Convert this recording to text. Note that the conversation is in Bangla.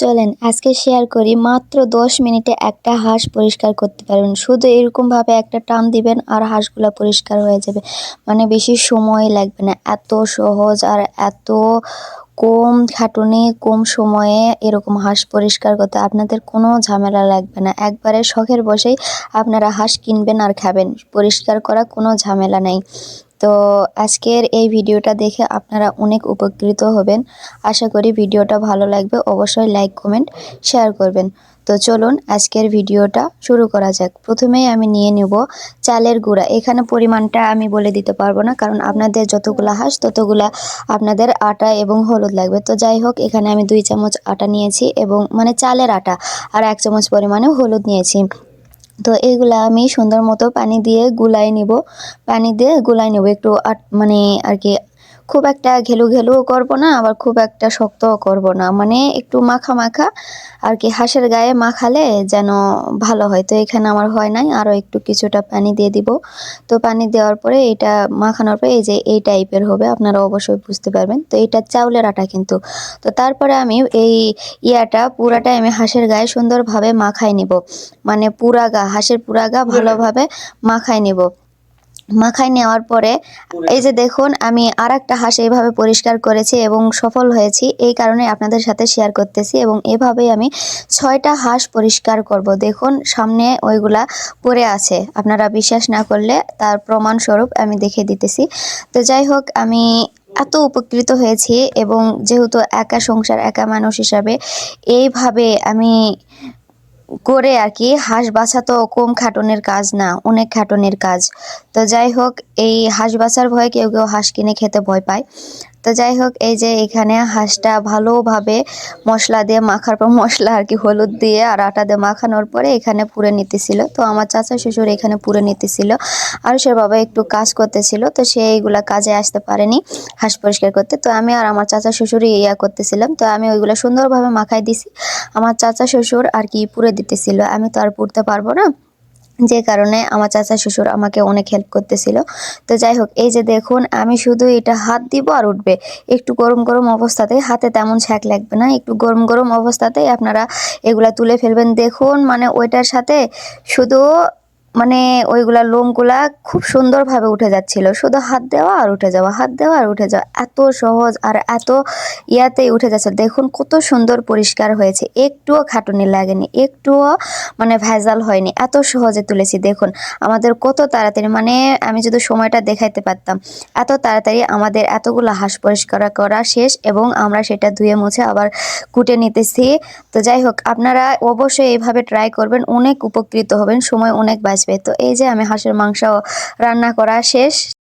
চলেন, আজকে শেয়ার করি। মাত্র দশ মিনিটে একটা হাঁস পরিষ্কার করতে পারবেন। শুধু এরকমভাবে একটা টান দিবেন আর হাঁসগুলো পরিষ্কার হয়ে যাবে। মানে বেশি সময় লাগবে না। এত সহজ আর এত কম খাটুনি, কম সময়ে এরকম হাঁস পরিষ্কার করতে আপনাদের কোনো ঝামেলা লাগবে না। একবারে শখের বসেই আপনারা হাঁস কিনবেন আর খাবেন। পরিষ্কার করা কোনো ঝামেলা নেই। তো আজকের এই ভিডিওটা দেখে আপনারা অনেক উপকৃত হবেন। আশা করি ভিডিওটা ভালো লাগবে, অবশ্যই লাইক, কমেন্ট, শেয়ার করবেন। তো চলুন আজকের ভিডিওটা শুরু করা যাক। প্রথমেই আমি নিয়ে নেব চালের গুঁড়া। এখানে পরিমাণটা আমি বলে দিতে পারব না, কারণ আপনাদের যতগুলা হাঁস, ততগুলা আপনাদের আটা এবং হলুদ লাগবে। তো যাই হোক, এখানে আমি দুই চামচ আটা নিয়েছি এবং মানে চালের আটা, আর এক চামচ পরিমাণে হলুদ নিয়েছি। তো এইগুলা আমি সুন্দর মতো পানি দিয়ে গুলাই নিব। পানি দিয়ে গুলাই নেব একটু মানে আর কি খুব একটা ঘেলু ঘেলুও করব না আবার খুব একটা শক্তও করব না। মানে একটু মাখা মাখা আর কি হাঁসের গায়ে মাখালে যেন ভালো হয়। তো এখানে আমার হয় নাই আরও একটু কিছুটা পানি দিয়ে দিব। তো পানি দেওয়ার পরে এটা মাখানোর পরে এই যে এই টাইপের হবে আপনারা অবশ্যই বুঝতে পারবেন। তো এটা চাউলের আটা কিন্তু। তো তারপরে আমি এই ইয়াটা পুরাটাই আমি হাঁসের গায়ে সুন্দরভাবে মাখাই নিব। মানে পুরা গা হাঁসের পুরা গা ভালোভাবে মাখাই নিব। মাখায় নেওয়ার পরে এই যে দেখুন আমি আর একটা হাঁস এইভাবে পরিষ্কার করেছি এবং সফল হয়েছি এই কারণে আপনাদের সাথে শেয়ার করতেছি এবং এভাবেই আমি ছয়টা হাঁস পরিষ্কার করব। দেখুন সামনে ওইগুলা পড়ে আছে। আপনারা বিশ্বাস না করলে তার প্রমাণস্বরূপ আমি দেখে দিতেছি। তো যাই হোক আমি এত উপকৃত হয়েছি এবং যেহেতু একা সংসার একা মানুষ হিসাবে এইভাবে আমি করে আর কি, হাঁস বাছা তো কম খাটনের কাজ না, অনেক খাটনের কাজ। তো যাই হোক, এই হাঁস বাছার ভয়ে কেউ কেউ হাঁস কিনে খেতে ভয় পায়। তো যাই হোক, এই যে এখানে হাঁসটা ভালোভাবে মশলা দিয়ে মাখার পর মশলা আর কি হলুদ দিয়ে আর আটা দিয়ে মাখানোর পরে এখানে পুরে নিতেছিল। তো আমার চাচা শ্বশুর এখানে পুরে নিতেছিল। আর সে বাবা একটু কাজ করতেছিল, তো সে এইগুলা কাজে আসতে পারেনি হাঁস পরিষ্কার করতে। তো আমি আর আমার চাচা শ্বশুরই ইয়া করতেছিলাম। তো আমি ওইগুলো সুন্দরভাবে মাখাই দিছি। আমার চাচা শ্বশুর আর কি পুরে দিতেছিল। আমি তো আর পুড়তে পারব না। যে কারণে আমার চাচা শ্বশুর আমাকে অনেক হেল্প করতেছিল। তো যাই হোক এই যে দেখুন, আমি শুধু এটা হাত দিব আর উঠবে। একটু গরম গরম অবস্থাতে হাতে তেমন শাক লাগবে না, একটু গরম গরম অবস্থাতেই আপনারা এগুলা তুলে ফেলবেন। দেখুন মানে ওইটার সাথে শুধু মানে ওইগুলা লোমগুলা খুব সুন্দরভাবে উঠে যাচ্ছিল। শুধু হাত দেওয়া আর উঠে যাওয়া, হাত দেওয়া আর উঠে যাওয়া। এত সহজ আর এত ইয়াতেই উঠে যাচ্ছে। দেখুন কত সুন্দর পরিষ্কার হয়েছে। একটুও খাটুনি লাগেনি, একটুও মানে ভেজাল হয়নি। এত সহজে তুলেছি, দেখুন। আমাদের কত তাড়াতাড়ি মানে আমি যদি সময়টা দেখাইতে পারতাম, এত তাড়াতাড়ি আমাদের এতগুলো হাঁস পরিষ্কার করা শেষ এবং আমরা সেটা ধুয়ে মুছে আবার কুটে নিতেছি। তো যাই হোক, আপনারা অবশ্যই এইভাবে ট্রাই করবেন। অনেক উপকৃত হবেন। সময় অনেক বাঁচবে তো এই যে আমি হাঁসের মাংস রান্না করা শেষ।